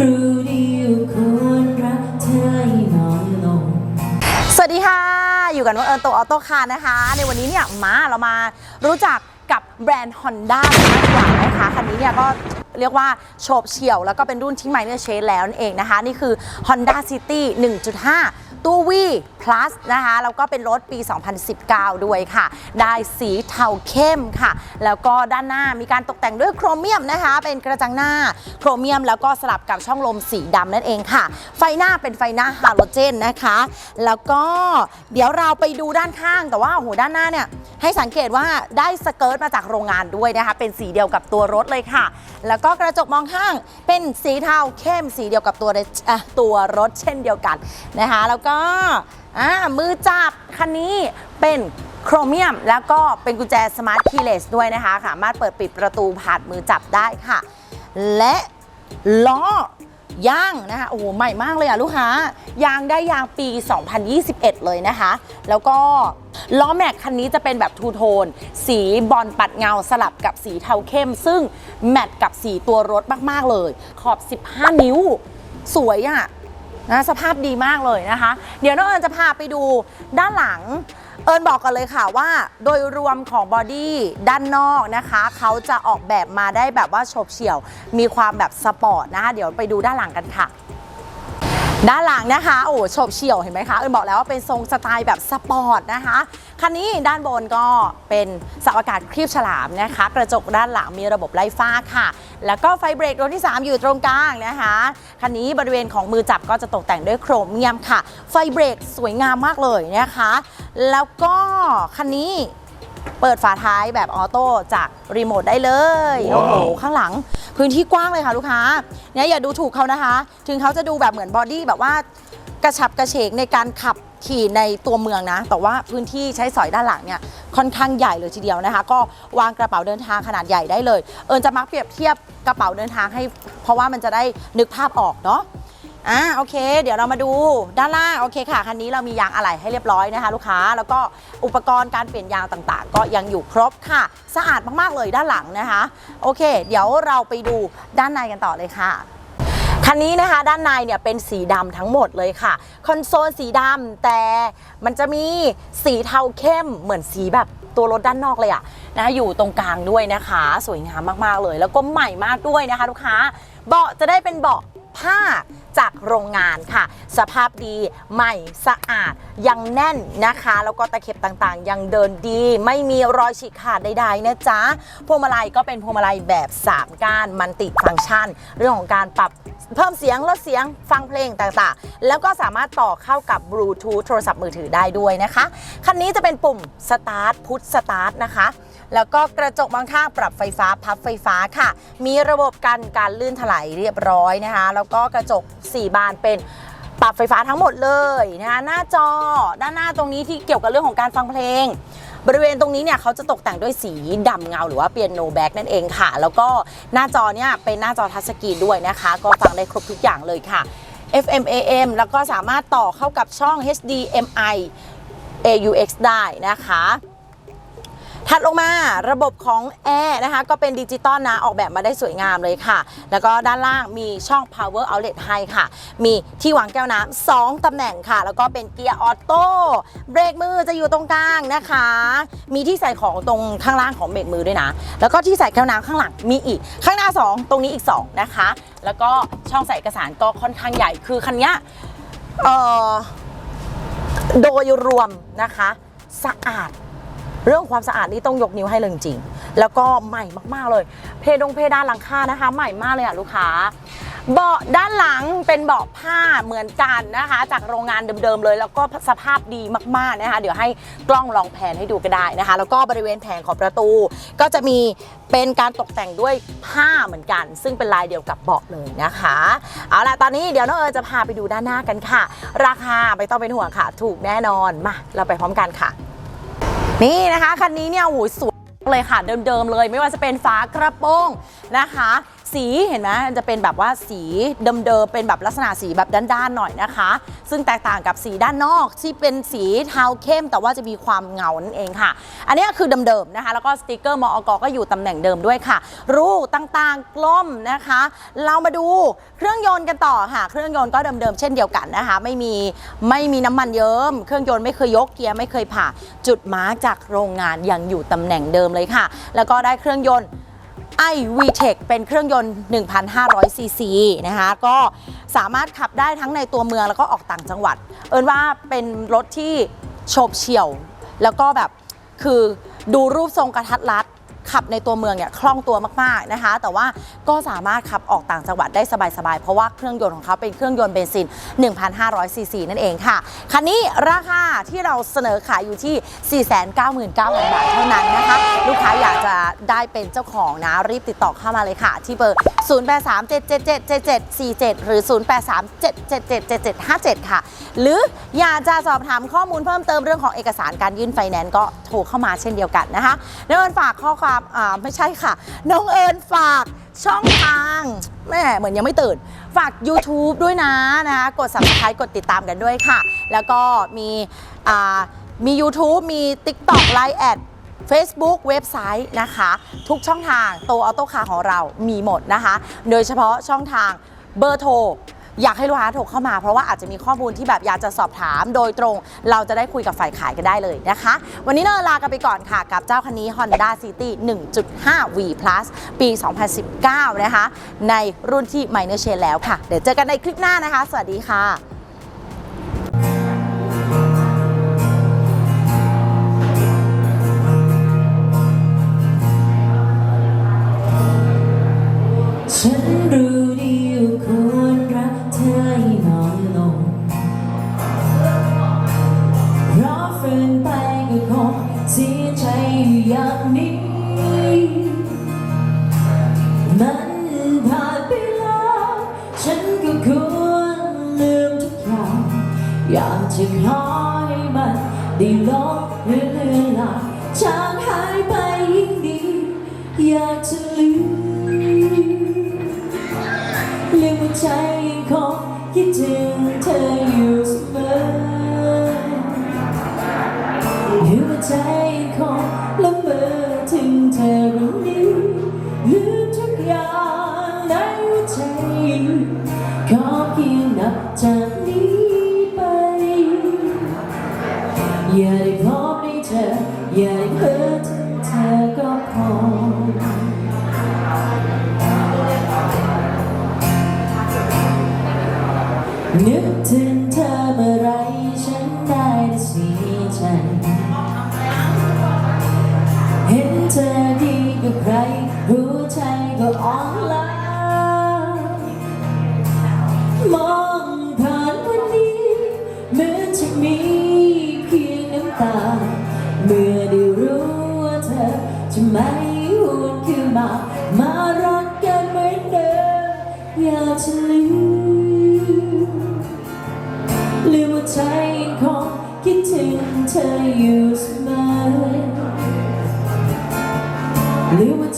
รู้ดีว่ควรรักเธอให้น้อยลง สวัสดีค่ะ อยู่กันว่าเอิญโตออโต้คาร์นะคะ ในวันนี้เนี่ยมาเรามารู้จักกับแบรนด์ Honda กันมากกว่านะคะคันนี้เนี่ยก็เรียกว่าโฉบเฉี่ยว แล้วก็เป็นรุ่นที่ไมเนอร์เชนแล้วนั่นเองนะคะ นี่คือ Honda City 1.5ตู้ V plus นะคะแล้วก็เป็นรถปี 2019 ด้วยค่ะ ได้สีเทาเข้มค่ะ แล้วก็ด้านหน้ามีการตกแต่งด้วยโครเมียมนะคะ เป็นกระจังหน้าโครเมียม แล้วก็สลับกับช่องลมสีดำนั่นเองค่ะ ไฟหน้าเป็นไฟหน้าฮาโลเจนนะคะ แล้วก็เดี๋ยวเราไปดูด้านข้างแต่ว่าโอ้โหด้านหน้าเนี่ยให้สังเกตว่าได้สเกิร์ตมาจากโรงงานด้วยนะคะ เป็นสีเดียวกับตัวรถเลยค่ะ แล้วก็กระจกมองข้างเป็นสีเทาเข้มสีเดียวกับตัวตัวรถเช่นเดียวกันนะคะ แล้วก็อ่ามือจับคันนี้เป็นโครเมียม แล้วก็เป็นกุญแจสมาร์ทคีย์เลสด้วยนะคะ สามารถเปิดปิดประตูผ่านมือจับได้ค่ะ และล้อย่างนะคะโอ้ใหม่มากเลยอะลูกค้ายางได้ยางปี 2021 เลยนะคะ แล้วก็ล้อแม็กคันนี้จะเป็นแบบทูโทน สีบอลปัดเงาสลับกับสีเทาเข้ม ซึ่งแมทกับสีตัวรถมาก ๆ เลย ขอบ 15 นิ้ว สวยอะ นะสภาพดีมากเลยนะคะ เดี๋ยวน้องเอิญจะพาไปดูด้านหลัง เอิญบอกกันเลยค่ะว่า โดยรวมของบอดี้ด้านนอกนะคะ เขาจะออกแบบมาได้แบบว่าโฉบเฉี่ยว มีความแบบสปอร์ตนะคะ เดี๋ยวไปดูด้านหลังกันค่ะ ด้านหลังนะคะ โอ้โหโฉบเฉี่ยวเห็นไหมคะเอิญบอกแล้วว่าเป็นทรงสไตล์แบบสปอร์ตนะคะคันนี้ด้านบนก็เป็นเสาอากาศครีบฉลามนะคะ กระจกด้านหลังมีระบบไล่ฟ้าค่ะ แล้วก็ไฟเบรกรุ่นที่ 3 อยู่ตรงกลางนะคะคันนี้บริเวณของมือจับก็จะตกแต่งด้วยโครเมียมค่ะ ไฟเบรกสวยงามมากเลยนะคะ แล้วก็คันนี้ เปิดฝาท้ายแบบออโต้จากรีโมทได้เลยโอ้โห ข้างหลังพื้นที่กว้างเลยค่ะลูกค้าเนี่ยอย่าดูถูกเขานะคะ ถึงเขาจะดูแบบเหมือนบอดี้แบบว่ากระชับกระเฉงในการขับขี่ในตัวเมืองนะ แต่ว่าพื้นที่ใช้สอยด้านหลังเนี่ยค่อนข้างใหญ่เลยทีเดียวนะคะ ก็วางกระเป๋าเดินทางขนาดใหญ่ได้เลย เอิญจะมักเปรียบเทียบกระเป๋าเดินทางให้ เพราะว่ามันจะได้นึกภาพออกเนาะ อ่าโอเค เดี๋ยวเรามาดูด้านล่างโอเคค่ะคันนี้เรามียางอะไหล่ให้เรียบร้อยนะคะ ลูกค้าแล้วก็อุปกรณ์การเปลี่ยนยางต่างๆ ก็ยังอยู่ครบค่ะ สะอาดมากๆเลยด้านหลังนะคะ โอเค เดี๋ยวเราไปดูด้านในกันต่อเลยค่ะคันนี้นะคะด้านในเนี่ยเป็นสีดำทั้งหมดเลยค่ะ คอนโซลสีดำแต่มันจะมีสีเทาเข้มเหมือนสีแบบตัวรถด้านนอกเลยอะนะคะอยู่ตรงกลางด้วยนะคะ สวยงามมากๆเลย แล้วก็ใหม่มากด้วยนะคะ ลูกค้าเบาะจะได้เป็นเบาะผ้า จากโรงงานค่ะ สภาพดีใหม่สะอาดยังแน่นนะคะ แล้วก็ตะเข็บต่างๆ ยังเดินดี ไม่มีรอยฉีกขาดใดๆนะจ๊ะพวงมาลัยก็เป็นพวงมาลัยแบบ 3 ก้านมันติฟังก์ชัน เรื่องของการปรับเพิ่มเสียงลดเสียงฟังเพลงต่างๆ แล้วก็สามารถต่อเข้ากับบลูทูธโทรศัพท์มือถือได้ด้วยนะคะ คันนี้จะเป็นปุ่มสตาร์ทพุทสตาร์ทนะคะแล้วก็กระจกมองข้างปรับไฟฟ้าพับไฟฟ้าค่ะ มีระบบกันการลื่นถลายเรียบร้อยนะคะ แล้วก็กระจก4 บานเป็นปรับไฟฟ้าทั้งหมดเลยนะคะหน้าจอด้านหน้าตรงนี้ที่เกี่ยวกับเรื่องของการฟังเพลง บริเวณตรงนี้เนี่ยเขาจะตกแต่งด้วยสีดำเงาหรือว่าเปียโนแบ็กนั่นเองค่ะ แล้วก็หน้าจอเนี่ยเป็นหน้าจอทัชสกรีนด้วยนะคะ ก็ฟังได้ครบทุกอย่างเลยค่ะ FM AM แล้วก็สามารถต่อเข้ากับช่อง HDMI AUX ได้นะคะ ถัดลงมาระบบของแอร์นะคะก็เป็นดิจิตอลนะออกแบบมาได้สวยงามเลยค่ะ แล้วก็ด้านล่างมีช่อง power outlet ให้ค่ะ มีที่วางแก้วน้ำสองตำแหน่งค่ะ แล้วก็เป็นเกียร์ออโต้เบรกมือจะอยู่ตรงกลางนะคะ มีที่ใส่ของตรงข้างล่างของเบรกมือด้วยนะ แล้วก็ที่ใส่แก้วน้ำข้างหลังมีอีก ข้างหน้า 2 ตรงนี้อีก 2 นะคะ แล้วก็ช่องใส่เอกสารก็ค่อนข้างใหญ่คือคันนี้เอ่อโดยรวมนะคะ สะอาด เรื่องความสะอาดนี่ต้องยกนิ้วให้เลยจริงๆแล้วก็ใหม่มากๆเลย เพดงเพดานหลังคานะคะ ใหม่มากเลยอะลูกค้าเบาะด้านหลังเป็นเบาะผ้าเหมือนกันนะคะ จากโรงงานเดิมๆเลย แล้วก็สภาพดีมากๆนะคะ เดี๋ยวให้กล้องลองแผนให้ดูก็ได้นะคะ แล้วก็บริเวณแผงของประตู ก็จะมีเป็นการตกแต่งด้วยผ้าเหมือนกัน ซึ่งเป็นลายเดียวกับเบาะเลยนะคะ เอาล่ะตอนนี้เดี๋ยวน้องเอิญจะพาไปดูด้านหน้ากันค่ะ ราคาไม่ต้องเป็นห่วงค่ะ ถูกแน่นอนมาเราไปพร้อมกันค่ะ นี่นะคะ คันนี้เนี่ยโอ้โหสวยเลยค่ะเดิมๆเลย ไม่ว่าจะเป็นฝากระโปรงนะคะ สีเห็นไหมมันจะเป็นแบบว่าสีเดิมๆเป็นแบบลักษณะสีแบบด้านๆหน่อยนะคะ ซึ่งแตกต่างกับสีด้านนอกที่เป็นสีเทาเข้ม แต่ว่าจะมีความเงานั่นเองค่ะ อันนี้คือเดิมๆนะคะ แล้วก็สติกเกอร์มอกก็อยู่ตำแหน่งเดิมด้วยค่ะ รูต่างๆกล้มนะคะ เรามาดูเครื่องยนต์กันต่อค่ะ เครื่องยนต์ก็เดิมๆเช่นเดียวกันนะคะ ไม่มีไม่มีน้ำมันเยิ้มเครื่องยนต์ไม่เคยยกเกียร์ไม่เคยผ่าจุดมาร์กจากโรงงานยังอยู่ตำแหน่งเดิมเลยค่ะ แล้วก็ได้เครื่องยนต์ i VTEC เป็นเครื่องยนต์ 1,500 ซีซีนะคะ ก็สามารถขับได้ทั้งในตัวเมืองแล้วก็ออกต่างจังหวัด เอินว่าเป็นรถที่โฉบเฉี่ยว แล้วก็แบบคือดูรูปทรงกระทัดรัด ขับในตัวเมืองเนี่ยคล่องตัวมากๆนะคะ แต่ว่าก็สามารถขับออกต่างจังหวัดได้สบายๆ เพราะว่าเครื่องยนต์ของเขาเป็นเครื่องยนต์เบนซิน 1,500 ซีซีนั่นเองค่ะ คันนี้ราคาที่เราเสนอขายอยู่ที่ 499,000 บาทเท่านั้นนะคะ ลูกค้าอยากจะได้เป็นเจ้าของนะ รีบติดต่อเข้ามาเลยค่ะ ที่เบอร์ 0837777747 หรือ 0837777757 ค่ะ หรืออยากจะสอบถามข้อมูลเพิ่มเติมเรื่องของเอกสารการยื่นไฟแนนซ์ก็โทรเข้ามาเช่นเดียวกันนะคะน้องเอิญฝากข้อความอ่าไม่ใช่ค่ะ น้องเอิญฝากช่องทางแม่เหมือนยังไม่ตื่น ฝาก YouTube ด้วยนะนะคะกด subscribe กดติดตามกันด้วยค่ะ แล้วก็มีอ่ามี YouTube มี TikTok Line แอด Facebook เว็บไซต์นะคะ ทุกช่องทางโตออโต้คาของเรามีหมดนะคะ โดยเฉพาะช่องทางเบอร์โทร อยากให้ลูกค้าโทรเข้ามาเพราะว่าอาจจะมีข้อมูลที่แบบอยากจะสอบถามโดยตรง เราจะได้คุยกับฝ่ายขายกันได้เลยนะคะ วันนี้เนอลากันไปก่อนค่ะ กับเจ้าคันนี้ Honda City 1.5 V Plus ปี 2019 นะคะ ในรุ่นที่ Minor Change แล้วค่ะ เดี๋ยวเจอกันในคลิปหน้านะคะ สวัสดีค่ะฉันรู้ จะขอให้มันได้ลบเลือนลางจางหายไปยิ่งดี อยากจะลืมเรียกว่าใจยังคงคิดถึงเธออยู่เสมอเรียกว่าใจยังคงละเมอถึงเธอเรื่องนี้ลืมทุกอย่างในหัวใจขอเพียง นึกถึงเธอเมื่อไรฉันได้แต่เสียใจ เห็นเธอดีกับใครหัวใจก็อ่อนล้ามองผ่านวันนี้เหมือนจะมีเพียงน้ำตา เมื่อได้รู้ว่าเธอจะไม่หวนคืนมา มารักกันเหมือนเดิมอยากจะลืม ใจยังคงคิดถึงเธออยู่เสมอหรือว่า